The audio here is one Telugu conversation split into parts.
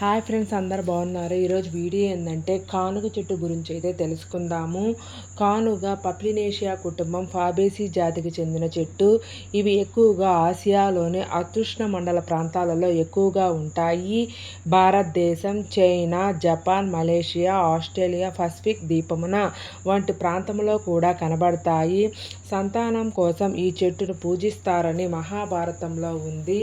హాయ్ ఫ్రెండ్స్ అందరు బాగున్నారు? ఈరోజు వీడియో ఏంటంటే కానుగ చెట్టు గురించి అయితే తెలుసుకుందాము. కానుగ పప్లినేషియా కుటుంబం ఫాబేసీ జాతికి చెందిన చెట్టు. ఇవి ఎక్కువగా ఆసియాలోని అతృష్ణ మండల ప్రాంతాలలో ఎక్కువగా ఉంటాయి. Bharatadesam China Japan Malaysia Australia Pacific దీపమున వంటి ప్రాంతంలో కూడా కనబడతాయి. సంతానం కోసం ఈ చెట్టును పూజిస్తారని మహాభారతంలో ఉంది.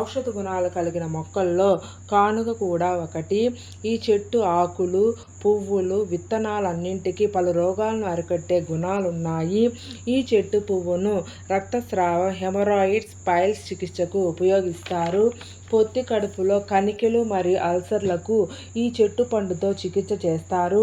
ఔషధ గుణాలు కలిగిన మొక్కల్లో కానుగ కూడా ఒకటి. ఈ చెట్టు ఆకులు పువ్వులు విత్తనాలన్నింటికీ పలు రోగాలను అరికట్టే గుణాలున్నాయి. ఈ చెట్టు పువ్వును రక్తస్రావ హెమరాయిడ్స్ పైల్స్ చికిత్సకు ఉపయోగిస్తారు. పొత్తి కడుపులో కణికలు మరియు అల్సర్లకు ఈ చెట్టు పండుతో చికిత్స చేస్తారు.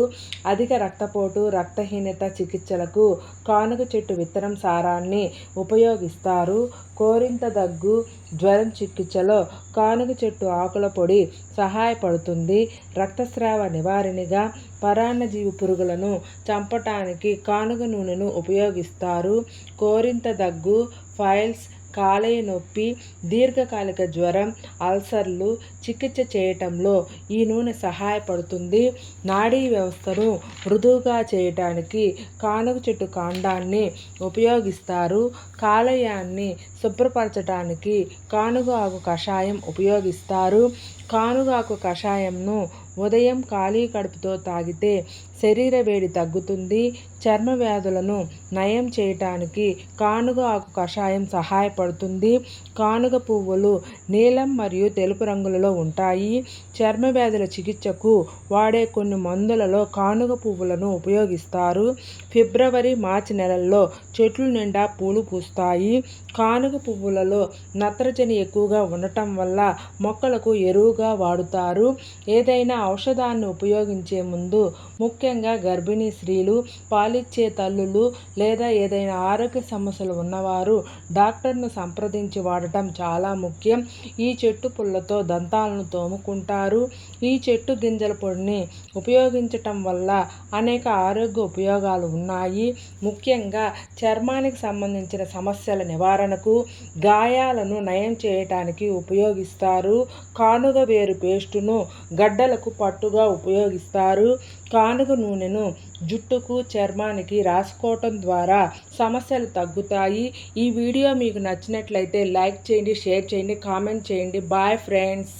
అధిక రక్తపోటు రక్తహీనత చికిత్సలకు కానుక చెట్టు విత్తనం సారాన్ని ఉపయోగిస్తారు. కోరింత దగ్గు జ్వరం చికిత్సలో కానుక చెట్టు ఆకుల పొడి సహాయపడుతుంది. రక్తస్రావ నివారణగా పరాన్నజీవి పురుగులను చంపటానికి కానుగ నూనెను ఉపయోగిస్తారు. కోరింత దగ్గు ఫైల్స్ కాలేయ నొప్పి దీర్ఘకాలిక జ్వరం అల్సర్లు చికిత్స చేయటంలో ఈ నూనె సహాయపడుతుంది. నాడీ వ్యవస్థను మృదువుగా చేయటానికి కానుగ చెట్టు కాండాన్ని ఉపయోగిస్తారు. కాలేయాన్ని శుభ్రపరచడానికి కానుగ ఆకు కషాయం ఉపయోగిస్తారు. కానుగాకు కషాయంను ఉదయం ఖాళీ కడుపుతో తాగితే శరీర వేడి తగ్గుతుంది. చర్మ వ్యాధులను నయం చేయటానికి కానుగ ఆకు కషాయం సహాయపడుతుంది. కానుగ పువ్వులు నీలం మరియు తెలుపు రంగులలో ఉంటాయి. చర్మ వ్యాధుల చికిత్సకు వాడే కొన్ని మందులలో కానుగ పువ్వులను ఉపయోగిస్తారు. ఫిబ్రవరి మార్చి నెలల్లో చెట్లు నిండా పూలు పూస్తాయి. కానుగ పువ్వులలో నత్రజని ఎక్కువగా ఉండటం వల్ల మొక్కలకు ఎరువుగా వాడుతారు. ఏదైనా ఔషధాన్ని ఉపయోగించే ముందు ముఖ్యంగా గర్భిణీ స్త్రీలు పాలిచ్చే తల్లులు లేదా ఏదైనా ఆరోగ్య సమస్యలు ఉన్నవారు డాక్టర్ను సంప్రదించి వాడటం చాలా ముఖ్యం. ఈ చెట్టు పుల్లతో దంతాలను తోముకుంటారు. ఈ చెట్టు గింజల పొడిని ఉపయోగించటం వల్ల అనేక ఆరోగ్య ఉపయోగాలు ఉన్నాయి. ముఖ్యంగా చర్మానికి సంబంధించిన సమస్యల నివారణకు గాయాలను నయం చేయటానికి ఉపయోగిస్తారు. కానుగ వేరు పేస్టును గడ్డలకు పట్టుగా ఉపయోగిస్తారు. కానుగ నూనెను జుట్టుకు చర్మానికి రాసుకోవటం ద్వారా సమస్యలు తగ్గుతాయి. ఈ వీడియో మీకు నచ్చినట్లయితే లైక్ చేయండి షేర్ చేయండి కామెంట్ చేయండి. Bye friends.